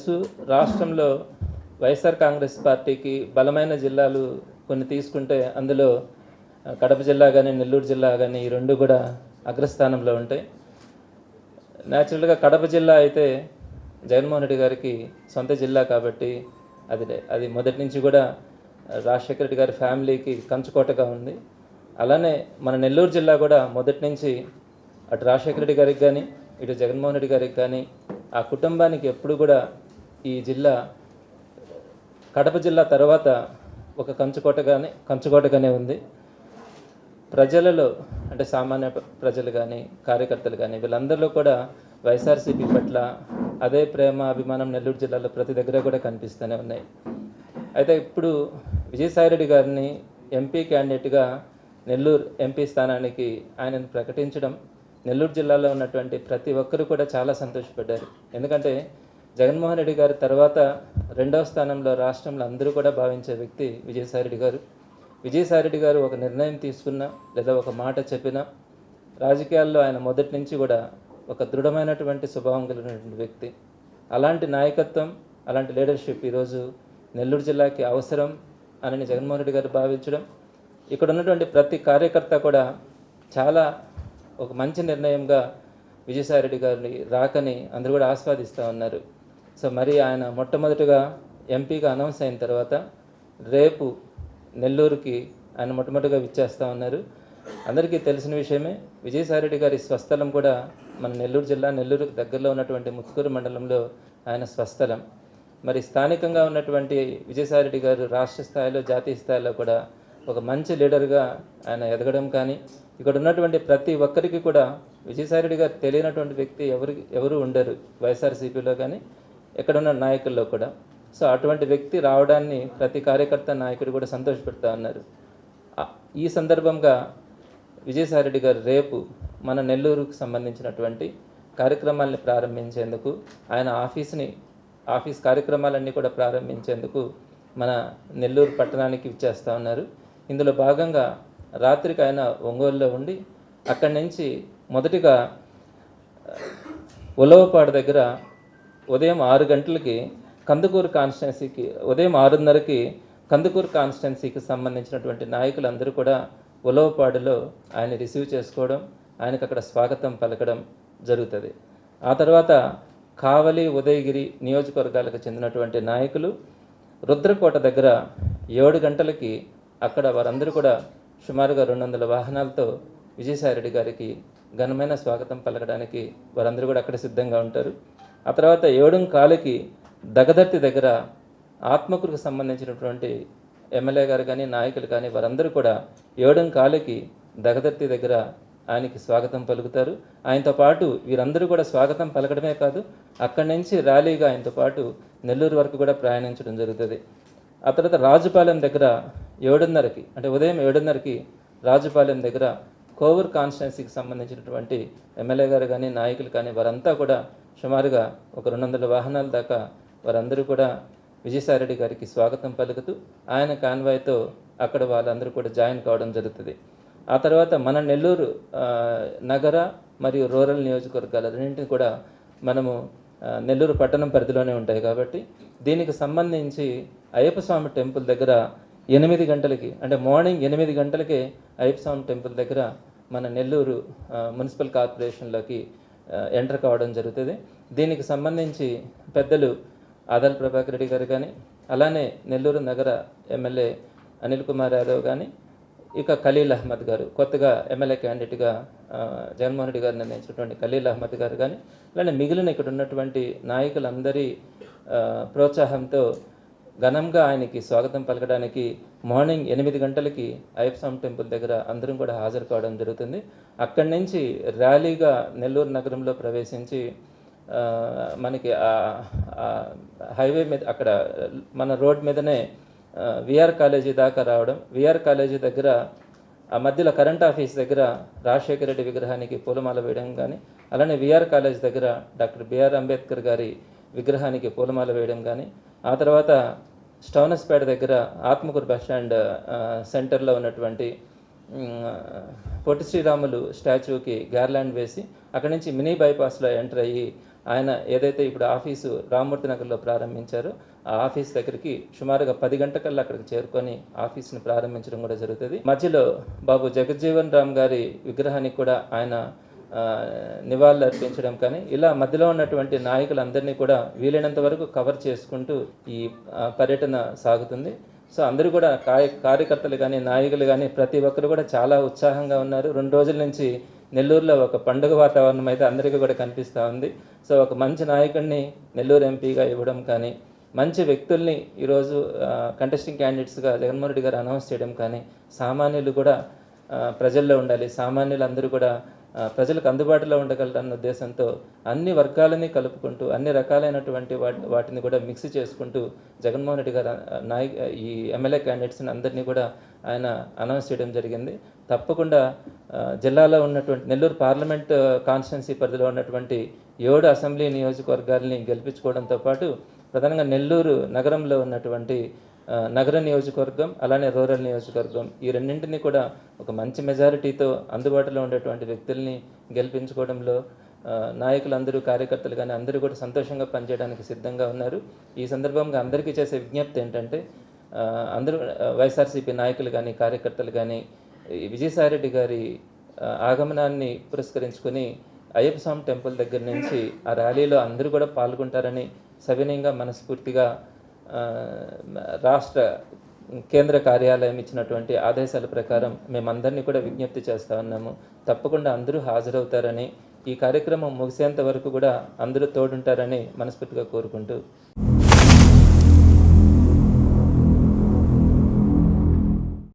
తెలుసు. రాష్ట్రంలో వైఎస్ఆర్ కాంగ్రెస్ పార్టీకి బలమైన జిల్లాలు కొన్ని తీసుకుంటే అందులో కడప జిల్లా కానీ నెల్లూరు జిల్లా కానీ ఈ రెండు కూడా అగ్రస్థానంలో ఉంటాయి. న్యాచురల్గా కడప జిల్లా అయితే జగన్మోహన్ రెడ్డి గారికి సొంత జిల్లా కాబట్టి అది అది మొదటి నుంచి కూడా రాజశేఖర రెడ్డి గారి ఫ్యామిలీకి కంచుకోటగా ఉంది. అలానే మన నెల్లూరు జిల్లా కూడా మొదటి నుంచి అటు రాజశేఖర రెడ్డి గారికి కానీ ఇటు జగన్మోహన్ రెడ్డి గారికి కానీ ఆ కుటుంబానికి ఎప్పుడు కూడా ఈ జిల్లా కడప జిల్లా తర్వాత ఒక కంచుకోటగానే కంచుకోటగానే ఉంది. ప్రజలలో అంటే సామాన్య ప్రజలు కానీ కార్యకర్తలు కానీ వీళ్ళందరిలో కూడా వైఎస్ఆర్సీపీ పట్ల అదే ప్రేమ అభిమానం నెల్లూరు జిల్లాలో ప్రతి దగ్గర కూడా కనిపిస్తూనే ఉన్నాయి. అయితే ఇప్పుడు విజయసాయిరెడ్డి గారిని ఎంపీ క్యాండిడేట్గా నెల్లూరు ఎంపీ స్థానానికి ఆయనను ప్రకటించడం నెల్లూరు జిల్లాలో ఉన్నటువంటి ప్రతి ఒక్కరు కూడా చాలా సంతోషపడ్డారు. ఎందుకంటే జగన్మోహన్ రెడ్డి గారి తర్వాత రెండవ స్థానంలో రాష్ట్రంలో అందరూ కూడా భావించే వ్యక్తి విజయసాయిరెడ్డి గారు. విజయసాయిరెడ్డి గారు ఒక నిర్ణయం తీసుకున్నా లేదా ఒక మాట చెప్పినా రాజకీయాల్లో ఆయన మొదటి నుంచి కూడా ఒక దృఢమైనటువంటి స్వభావం కలిగినటువంటి వ్యక్తి. అలాంటి నాయకత్వం అలాంటి లీడర్షిప్ ఈరోజు నెల్లూరు జిల్లాకి అవసరం అని జగన్మోహన్ రెడ్డి గారు భావించడం. ఇక్కడ ఉన్నటువంటి ప్రతి కార్యకర్త కూడా చాలా ఒక మంచి నిర్ణయంగా విజయసాయిరెడ్డి గారిని రాకని అందరూ కూడా ఆస్వాదిస్తూ ఉన్నారు. సో మరి ఆయన మొట్టమొదటిగా ఎంపీగా అనౌన్స్ అయిన తర్వాత రేపు నెల్లూరుకి ఆయన మొట్టమొదటిగా విచ్చేస్తూ ఉన్నారు. అందరికీ తెలిసిన విషయమే విజయసాయిరెడ్డి గారి స్వస్థలం కూడా మన నెల్లూరు జిల్లా నెల్లూరుకు దగ్గరలో ఉన్నటువంటి ముత్తుకూరు మండలంలో ఆయన స్వస్థలం. మరి స్థానికంగా ఉన్నటువంటి విజయసాయిరెడ్డి గారు రాష్ట్ర స్థాయిలో జాతీయ స్థాయిలో కూడా ఒక మంచి లీడర్గా ఆయన ఎదగడం కానీ ఇక్కడ ఉన్నటువంటి ప్రతి ఒక్కరికి కూడా విజయసాయిరెడ్డి గారు తెలియనటువంటి వ్యక్తి ఎవరు ఎవరు ఉండరు వైఎస్ఆర్సీపీలో కానీ ఎక్కడున్న నాయకుల్లో కూడా. సో అటువంటి వ్యక్తి రావడాన్ని ప్రతి కార్యకర్త నాయకుడు కూడా సంతోషపెడతా ఉన్నారు. ఈ సందర్భంగా విజయసాయిరెడ్డి గారు రేపు మన నెల్లూరుకు సంబంధించినటువంటి కార్యక్రమాలని ప్రారంభించేందుకు ఆయన ఆఫీస్ని ఆఫీస్ కార్యక్రమాలన్నీ కూడా ప్రారంభించేందుకు మన నెల్లూరు పట్టణానికి ఇచ్చేస్తూ ఉన్నారు. ఇందులో భాగంగా రాత్రికి ఆయన ఒంగోలులో ఉండి అక్కడి నుంచి మొదటిగా ఉలవపాడు దగ్గర ఉదయం ఆరు గంటలకి కందుకూరు కాన్స్టిట్యున్సీకి ఉదయం ఆరున్నరకి కందుకూరు కాన్స్టిట్యున్సీకి సంబంధించినటువంటి నాయకులందరూ కూడా ఉలవపాడులో ఆయన రిసీవ్ చేసుకోవడం ఆయనకు అక్కడ స్వాగతం పలకడం జరుగుతుంది. ఆ తర్వాత కావలి ఉదయగిరి నియోజకవర్గాలకు చెందినటువంటి నాయకులు రుద్రకోట దగ్గర ఏడు గంటలకి అక్కడ వారందరూ కూడా సుమారుగా రెండు వందల వాహనాలతో విజయసాయిరెడ్డి గారికి ఘనమైన స్వాగతం పలకడానికి వారందరూ కూడా అక్కడ సిద్ధంగా ఉంటారు. ఆ తర్వాత ఏడుం కాలుకి దగదర్తి దగ్గర ఆత్మకూరుకు సంబంధించినటువంటి ఎమ్మెల్యే గారు కానీ నాయకులు కానీ వారందరూ కూడా ఏడుం కాలుకి దగదర్తి దగ్గర ఆయనకి స్వాగతం పలుకుతారు. ఆయనతో పాటు వీరందరూ కూడా స్వాగతం పలకడమే కాదు అక్కడి నుంచి ర్యాలీగా ఆయనతో పాటు నెల్లూరు వరకు కూడా ప్రయాణించడం జరుగుతుంది. ఆ తర్వాత రాజుపాలెం దగ్గర ఏడున్నరకి అంటే ఉదయం ఏడున్నరకి రాజుపాలెం దగ్గర కోవూర్ కాన్స్టిట్యున్సీకి సంబంధించినటువంటి ఎమ్మెల్యే గారు కానీ నాయకులు కానీ వారంతా కూడా సుమారుగా ఒక రెండు వందల వాహనాల దాకా వారందరూ కూడా విజయసాయిరెడ్డి గారికి స్వాగతం పలుకుతూ ఆయన కాన్వాయ్తో అక్కడ వాళ్ళందరూ కూడా జాయిన్ కావడం జరుగుతుంది. ఆ తర్వాత మన నెల్లూరు నగర మరియు రూరల్ నియోజకవర్గాల రెండింటిని కూడా మనము నెల్లూరు పట్టణం పరిధిలోనే ఉంటాయి కాబట్టి దీనికి సంబంధించి అయ్యప్ప స్వామి టెంపుల్ దగ్గర ఎనిమిది గంటలకి అంటే మార్నింగ్ ఎనిమిది గంటలకే అయ్యప్ప స్వామి టెంపుల్ దగ్గర మన నెల్లూరు మున్సిపల్ కార్పొరేషన్లోకి ఎంటర్ కావడం జరుగుతుంది. దీనికి సంబంధించి పెద్దలు ఆదల్ ప్రభాకర్ రెడ్డి గారు కానీ అలానే నెల్లూరు నగర ఎమ్మెల్యే అనిల్ కుమార్ యాదవ్ కానీ ఇక ఖలీల్ అహ్మద్ గారు కొత్తగా ఎమ్మెల్యే క్యాండిడేట్గా జగన్మోహన్ రెడ్డి గారు నిర్ణయించినటువంటి ఖలీల్ అహ్మద్ గారు కానీ అలానే మిగిలిన ఇక్కడ ఉన్నటువంటి నాయకులందరి ప్రోత్సాహంతో ఘనంగా ఆయనకి స్వాగతం పలకడానికి మార్నింగ్ ఎనిమిది గంటలకి అయ్యప్ప టెంపుల్ దగ్గర అందరం కూడా హాజరు కావడం జరుగుతుంది. అక్కడి నుంచి ర్యాలీగా నెల్లూరు నగరంలో ప్రవేశించి మనకి హైవే మీద అక్కడ మన రోడ్ మీదనే విఆర్ కాలేజీ దాకా రావడం. విఆర్ కాలేజీ దగ్గర ఆ మధ్యలో కరెంట్ ఆఫీస్ దగ్గర రాజశేఖర రెడ్డి విగ్రహానికి పూలమాల వేయడం కానీ అలానే విఆర్ కాలేజ్ దగ్గర డాక్టర్ బిఆర్ అంబేద్కర్ గారి విగ్రహానికి పూలమాల వేయడం కానీ ఆ తర్వాత స్టౌనస్పేట దగ్గర ఆత్మకూరు బస్ స్టాండ్ సెంటర్లో ఉన్నటువంటి పొట్టి శ్రీరాములు స్టాచ్యూకి గార్లాండ్ వేసి అక్కడి నుంచి మినీ బైపాస్లో ఎంటర్ అయ్యి ఆయన ఏదైతే ఇప్పుడు ఆఫీసు రామ్మూర్తి నగర్లో ప్రారంభించారో ఆ ఆఫీస్ దగ్గరికి సుమారుగా పది గంటకల్లా అక్కడికి చేరుకొని ఆఫీస్ని ప్రారంభించడం కూడా జరుగుతుంది. మధ్యలో బాబు జగజ్జీవన్ రామ్ గారి విగ్రహానికి కూడా ఆయన నివాళులు అర్పించడం కానీ ఇలా మధ్యలో ఉన్నటువంటి నాయకులందరినీ కూడా వీలైనంత వరకు కవర్ చేసుకుంటూ ఈ పర్యటన సాగుతుంది. సో అందరూ కూడా కాయ కార్యకర్తలు కానీ నాయకులు కానీ ప్రతి ఒక్కరు కూడా చాలా ఉత్సాహంగా ఉన్నారు. రెండు రోజుల నుంచి నెల్లూరులో ఒక పండుగ వాతావరణం అయితే అందరికీ కూడా కనిపిస్తూ ఉంది. సో ఒక మంచి నాయకుడిని నెల్లూరు ఎంపీగా ఇవ్వడం కానీ మంచి వ్యక్తుల్ని ఈరోజు కంటెస్టింగ్ క్యాండిడేట్స్గా జగన్మోహన్ రెడ్డి గారు అనౌన్స్ చేయడం కానీ సామాన్యులు కూడా ప్రజల్లో ఉండాలి. సామాన్యులు అందరూ కూడా ప్రజలకు అందుబాటులో ఉండగలరన్న ఉద్దేశంతో అన్ని వర్గాలని కలుపుకుంటూ అన్ని రకాలైనటువంటి వాటి వాటిని కూడా మిక్స్ చేసుకుంటూ జగన్మోహన్ రెడ్డి గారు నాయ ఈ ఎమ్మెల్యే క్యాండిడేట్స్ని అందరినీ కూడా ఆయన అనౌన్స్ చేయడం జరిగింది. తప్పకుండా జిల్లాలో ఉన్నటువంటి నెల్లూరు పార్లమెంట్ కాన్స్టిట్యున్సీ పరిధిలో ఉన్నటువంటి ఏడు అసెంబ్లీ నియోజకవర్గాల్ని గెలిపించుకోవడంతో పాటు ప్రధానంగా నెల్లూరు నగరంలో ఉన్నటువంటి నగర నియోజకవర్గం అలానే రూరల్ నియోజకవర్గం ఈ రెండింటిని కూడా ఒక మంచి మెజారిటీతో అందుబాటులో ఉండేటువంటి వ్యక్తుల్ని గెలిపించుకోవడంలో నాయకులందరూ కార్యకర్తలు కానీ అందరూ కూడా సంతోషంగా పనిచేయడానికి సిద్ధంగా ఉన్నారు. ఈ సందర్భంగా అందరికీ చేసే విజ్ఞప్తి ఏంటంటే అందరూ వైఎస్ఆర్సీపీ నాయకులు కానీ కార్యకర్తలు కానీ ఈ విజయసాయిరెడ్డి గారి ఆగమనాన్ని పురస్కరించుకొని అయ్యప్ప స్వామి టెంపుల్ దగ్గర నుంచి ఆ ర్యాలీలో అందరూ కూడా పాల్గొంటారని సవినయంగా మనస్ఫూర్తిగా రాష్ట్ర కేంద్ర కార్యాలయం ఇచ్చినటువంటి ఆదేశాల ప్రకారం మేమందరినీ కూడా విజ్ఞప్తి చేస్తా ఉన్నాము. తప్పకుండా అందరూ హాజరవుతారని ఈ కార్యక్రమం ముగిసేంత వరకు కూడా అందరూ తోడుంటారని మనస్ఫూర్తిగా కోరుకుంటూ